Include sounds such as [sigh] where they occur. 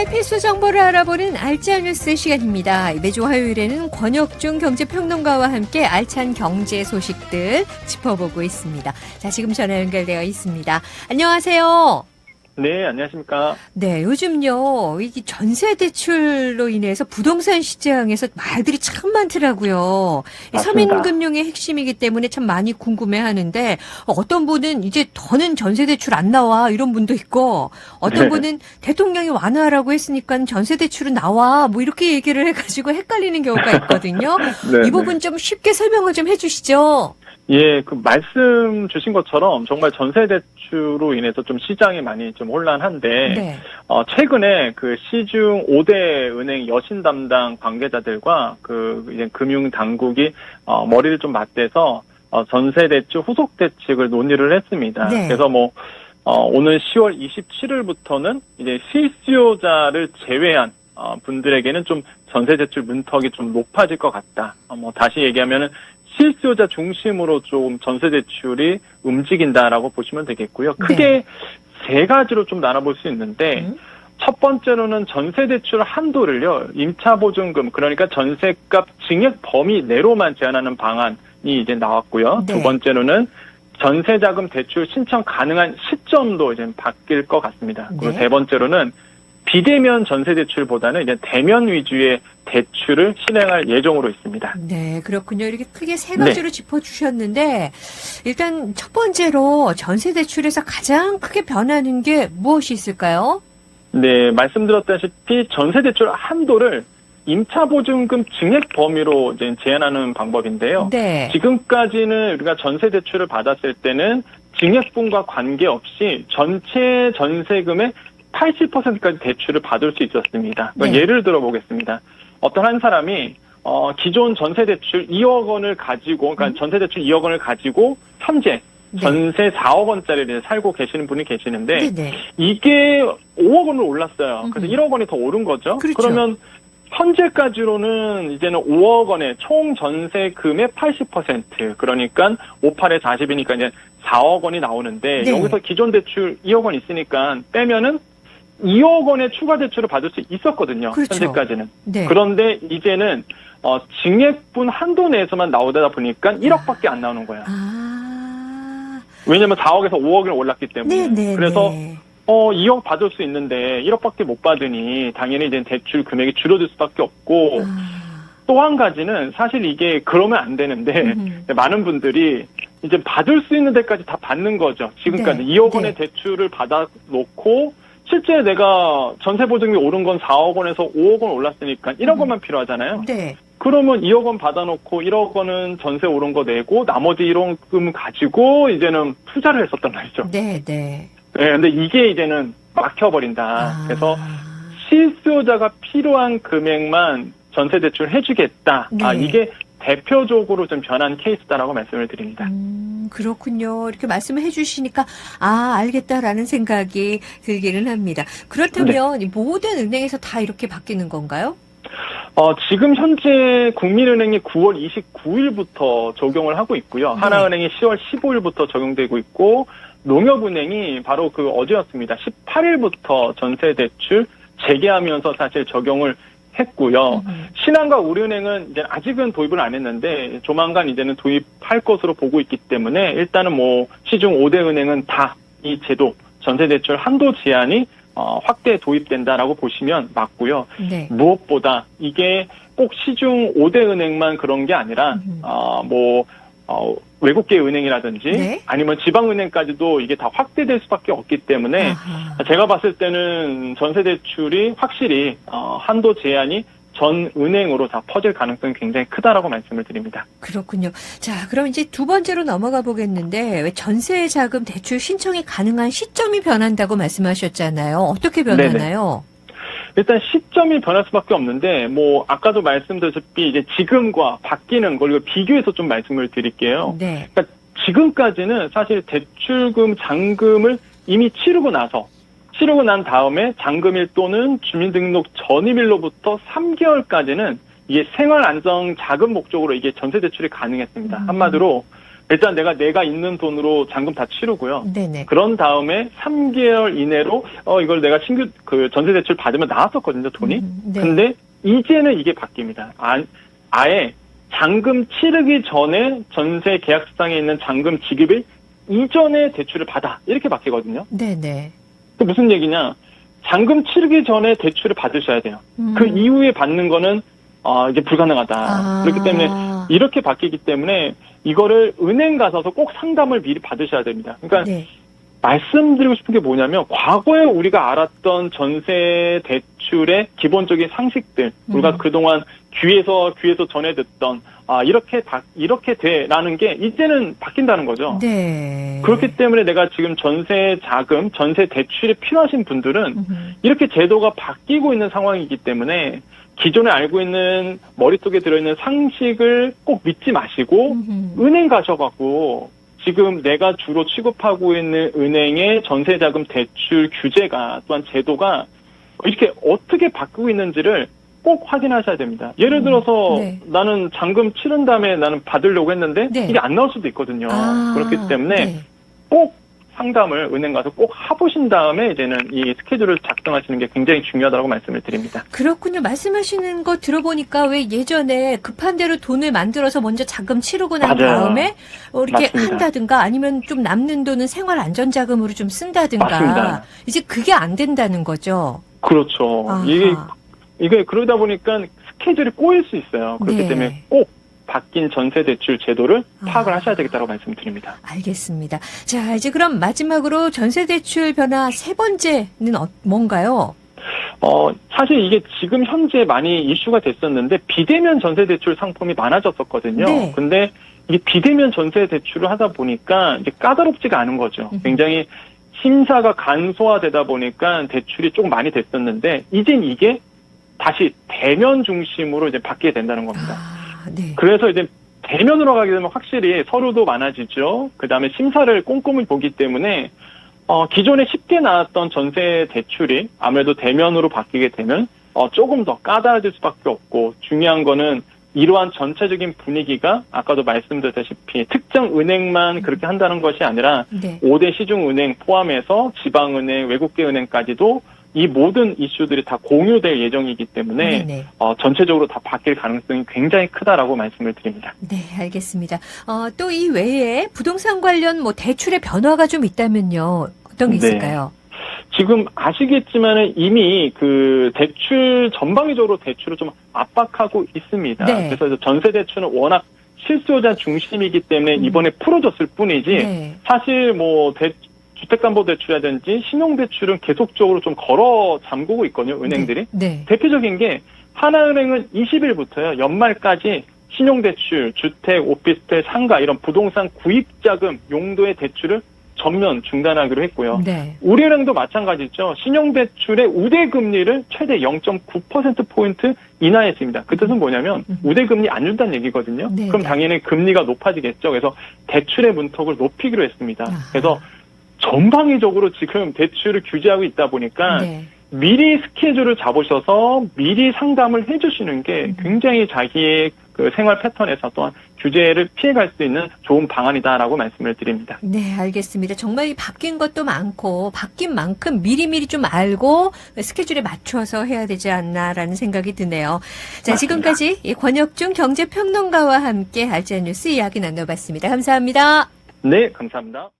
네, 생활 필수 정보를 알아보는 알짜 뉴스 시간입니다. 매주 화요일에는 권혁중 경제평론가와 함께 알찬 경제 소식들 짚어보고 있습니다. 자, 지금 전화 연결되어 있습니다. 안녕하세요. 네, 안녕하십니까. 네, 요즘요, 이 전세 대출로 인해서 부동산 시장에서 말들이 참 많더라고요. 서민금융의 핵심이기 때문에 참 많이 궁금해 하는데, 어떤 분은 이제 더는 전세 대출 안 나와, 이런 분도 있고, 어떤 네. 분은 대통령이 완화하라고 했으니까 전세 대출은 나와, 뭐 이렇게 얘기를 해가지고 헷갈리는 경우가 있거든요. [laughs] 네, 이 부분 좀 쉽게 설명을 좀 해주시죠. 예, 그 말씀 주신 것처럼 정말 전세 대출로 인해서 좀 시장이 많이 좀 혼란한데 네. 어, 최근에 그 시중 5대 은행 여신 담당 관계자들과 그 이제 금융 당국이 어, 머리를 좀 맞대서 어, 전세 대출 후속 대책을 논의를 했습니다. 네. 그래서 뭐 어, 오늘 10월 27일부터는 이제 실수요자를 제외한 어, 분들에게는 좀 전세 대출 문턱이 좀 높아질 것 같다. 어, 뭐 다시 얘기하면은 실수요자 중심으로 좀 전세 대출이 움직인다라고 보시면 되겠고요. 크게 세 가지로 좀 나눠볼 수 있는데 음. 첫 번째로는 전세 대출 한도를요 임차 보증금 그러니까 전세값 증액 범위 내로만 제한하는 방안이 이제 나왔고요. 네. 두 번째로는 전세자금 대출 신청 가능한 시점도 이제 바뀔 것 같습니다. 그리고 네. 세 번째로는 비대면 전세 대출보다는 이제 대면 위주의 대출을 실행할 예정으로 있습니다. 네, 그렇군요. 이렇게 크게 세 네. 가지로 짚어주셨는데, 일단 첫 번째로 전세 대출에서 가장 크게 변하는 게 무엇이 있을까요? 네, 말씀드렸다시피 전세 대출 한도를 임차 보증금 증액 범위로 이제 제한하는 방법인데요. 네. 지금까지는 우리가 전세 대출을 받았을 때는 증액분과 관계없이 전체 전세금의 80%까지 대출을 받을 수 있었습니다. 그러니까 네. 예를 들어 보겠습니다. 어떤 한 사람이 어, 기존 전세 대출 2억 원을 가지고, 그러니까 음. 전세 대출 2억 원을 가지고 현재 네. 전세 4억 원짜리를 살고 계시는 분이 계시는데 네, 네. 이게 5억 원으로 올랐어요. 그래서 음흠. 1억 원이 더 오른 거죠. 그렇죠. 러면 현재까지로는 이제는 5억 원의 총 전세금의 80% 그러니까 58에 40이니까 이제 4억 원이 나오는데 네. 여기서 기존 대출 2억 원 있으니까 빼면은 2억 원의 추가 대출을 받을 수 있었거든요. 그렇죠. 현재까지는. 네. 그런데 이제는 어, 증액분 한도 내에서만 나오다 보니까 1억밖에 안 나오는 거예요. 아. 왜냐면 4억에서 5억이 올랐기 때문에. 네, 네. 그래서 네. 어, 2억 받을 수 있는데 1억밖에 못 받으니 당연히 이제 대출 금액이 줄어들 수밖에 없고 아. 또한 가지는 사실 이게 그러면 안 되는데 음흠. 많은 분들이 이제 받을 수 있는 데까지 다 받는 거죠. 지금까지 네, 2억 원의 네. 대출을 받아 놓고 실제 내가 전세 보증이 오른 건 4억 원에서 5억 원 올랐으니까 1억 음. 원만 필요하잖아요. 네. 그러면 2억 원 받아놓고 1억 원은 전세 오른 거 내고 나머지 1억금 가지고 이제는 투자를 했었단 말이죠. 네, 네. 네, 근데 이게 이제는 막혀버린다. 아. 그래서 실수요자가 필요한 금액만 전세 대출 해주겠다. 아, 네. 이게 대표적으로 좀 변한 케이스다라고 말씀을 드립니다. 음, 그렇군요. 이렇게 말씀을 해주시니까, 아, 알겠다라는 생각이 들기는 합니다. 그렇다면 네. 이 모든 은행에서 다 이렇게 바뀌는 건가요? 어, 지금 현재 국민은행이 9월 29일부터 적용을 하고 있고요. 네. 하나은행이 10월 15일부터 적용되고 있고, 농협은행이 바로 그 어제였습니다. 18일부터 전세 대출 재개하면서 사실 적용을 했고요. 음. 신한과 우리은행은 이제 아직은 도입을 안 했는데 조만간 이제는 도입할 것으로 보고 있기 때문에 일단은 뭐 시중 5대 은행은 다 이 제도 전세 대출 한도 제한이 어, 확대 도입된다라고 보시면 맞고요. 네. 무엇보다 이게 꼭 시중 5대 은행만 그런 게 아니라 음. 어, 뭐 어, 외국계 은행이라든지 네. 아니면 지방은행까지도 이게 다 확대될 수밖에 없기 때문에 아하. 제가 봤을 때는 전세 대출이 확실히 어, 한도 제한이 전 은행으로 다 퍼질 가능성이 굉장히 크다라고 말씀을 드립니다. 그렇군요. 자, 그럼 이제 두 번째로 넘어가 보겠는데, 왜 전세 자금 대출 신청이 가능한 시점이 변한다고 말씀하셨잖아요. 어떻게 변하나요? 일단 시점이 변할 수밖에 없는데 뭐 아까도 말씀드렸다시피 이제 지금과 바뀌는 걸 이거 비교해서 좀 말씀을 드릴게요. 네. 그러니까 지금까지는 사실 대출금 잔금을 이미 치르고 나서 치르고 난 다음에 잔금일 또는 주민등록 전입일로부터 3개월까지는 이게 생활 안정 자금 목적으로 이게 전세 대출이 가능했습니다. 음. 한마디로 일단 내가 내가 있는 돈으로 잔금 다 치르고요. 네네. 그런 다음에 3개월 이내로 어 이걸 내가 신규 그 전세 대출 받으면 나왔었거든요 돈이. 음, 네. 근데 이제는 이게 바뀝니다. 아, 아예 잔금 치르기 전에 전세 계약서상에 있는 잔금 지급일 이전에 대출을 받아 이렇게 바뀌거든요. 네네. 그 무슨 얘기냐? 잔금 치르기 전에 대출을 받으셔야 돼요. 음. 그 이후에 받는 거는 어, 이게 불가능하다. 아. 그렇기 때문에 이렇게 바뀌기 때문에 이거를 은행 가서도 꼭 상담을 미리 받으셔야 됩니다. 그러니까 네. 말씀드리고 싶은 게 뭐냐면 과거에 우리가 알았던 전세 대출의 기본적인 상식들 우리가 음. 그동안 귀에서 귀에서 전해 듣던 아 이렇게 바, 이렇게 돼라는 게 이제는 바뀐다는 거죠. 네. 그렇기 때문에 내가 지금 전세 자금, 전세 대출이 필요하신 분들은 음. 이렇게 제도가 바뀌고 있는 상황이기 때문에 기존에 알고 있는 머릿속에 들어있는 상식을 꼭 믿지 마시고 음. 은행 가셔갖고 지금 내가 주로 취급하고 있는 은행의 전세자금 대출 규제가 또한 제도가 이렇게 어떻게 바뀌고 있는지를 꼭 확인하셔야 됩니다. 예를 음, 들어서 네. 나는 잔금 치른 다음에 나는 받으려고 했는데 네. 이게 안 나올 수도 있거든요. 아, 그렇기 때문에 네. 꼭 상담을 은행 가서 꼭 해보신 다음에 이제는 이 스케줄을 작성하시는 게 굉장히 중요하다고 말씀을 드립니다. 그렇군요. 말씀하시는 거 들어보니까 왜 예전에 급한 대로 돈을 만들어서 먼저 자금 치르고 난 맞아요. 다음에 어, 이렇게 맞습니다. 한다든가 아니면 좀 남는 돈은 생활 안전자금으로 좀 쓴다든가 맞습니다. 이제 그게 안 된다는 거죠. 그렇죠. 아하. 이게 이게 그러다 보니까 스케줄이 꼬일 수 있어요. 그렇기 네. 때문에 꼭 바뀐 전세 대출 제도를 파악을 아. 하셔야 되겠다고 말씀드립니다. 알겠습니다. 자, 이제 그럼 마지막으로 전세 대출 변화 세 번째는 어, 뭔가요? 어, 사실 이게 지금 현재 많이 이슈가 됐었는데 비대면 전세 대출 상품이 많아졌었거든요. 네. 근데 이게 비대면 전세 대출을 하다 보니까 이게 까다롭지가 않은 거죠. 굉장히 심사가 간소화되다 보니까 대출이 조금 많이 됐었는데 이젠 이게 다시 대면 중심으로 이제 바뀌게 된다는 겁니다. 아, 네. 그래서 이제 대면으로 가게 되면 확실히 서류도 많아지죠. 그 다음에 심사를 꼼꼼히 보기 때문에 어, 기존에 쉽게 나왔던 전세 대출이 아무래도 대면으로 바뀌게 되면 어, 조금 더 까다로워질 수밖에 없고 중요한 거는 이러한 전체적인 분위기가 아까도 말씀드렸다시피 특정 은행만 그렇게 한다는 것이 아니라 네. 5대 시중은행 포함해서 지방은행, 외국계 은행까지도 이 모든 이슈들이 다 공유될 예정이기 때문에 네네. 어, 전체적으로 다 바뀔 가능성이 굉장히 크다라고 말씀을 드립니다. 네, 알겠습니다. 어, 또 이 외에 부동산 관련 뭐 대출의 변화가 좀 있다면요. 어떤 게 네. 있을까요? 지금 아시겠지만 이미 그 대출 전방위적으로 대출을 좀 압박하고 있습니다. 네. 그래서 전세 대출은 워낙 실수요자 중심이기 때문에 음. 이번에 풀어줬을 뿐이지 네. 사실 뭐 대, 주택담보대출이라든지 신용대출은 계속적으로 좀 걸어 잠그고 있거든요. 은행들이. 네. 대표적인 게 하나은행은 20일부터요 연말까지 신용대출, 주택, 오피스텔, 상가 이런 부동산 구입자금 용도의 대출을 전면 중단하기로 했고요. 네. 우리은행도 마찬가지죠. 신용대출의 우대금리를 최대 0.9%포인트 인하했습니다. 그 뜻은 뭐냐면 음. 우대금리 안 준다는 얘기거든요. 네, 그럼 네. 당연히 금리가 높아지겠죠. 그래서 대출의 문턱을 높이기로 했습니다. 아하. 그래서 전방위적으로 지금 대출을 규제하고 있다 보니까 네. 미리 스케줄을 잡으셔서 미리 상담을 해주시는 게 음. 굉장히 자기의 그 생활 패턴에서 또한 규제를 피해갈 수 있는 좋은 방안이다라고 말씀을 드립니다. 네, 알겠습니다. 정말 이 바뀐 것도 많고 바뀐 만큼 미리미리 좀 알고 스케줄에 맞춰서 해야 되지 않나라는 생각이 드네요. 자, 맞습니다. 지금까지 이 권혁중 경제평론가와 함께 알짜 뉴스 이야기 나눠봤습니다. 감사합니다. 네, 감사합니다.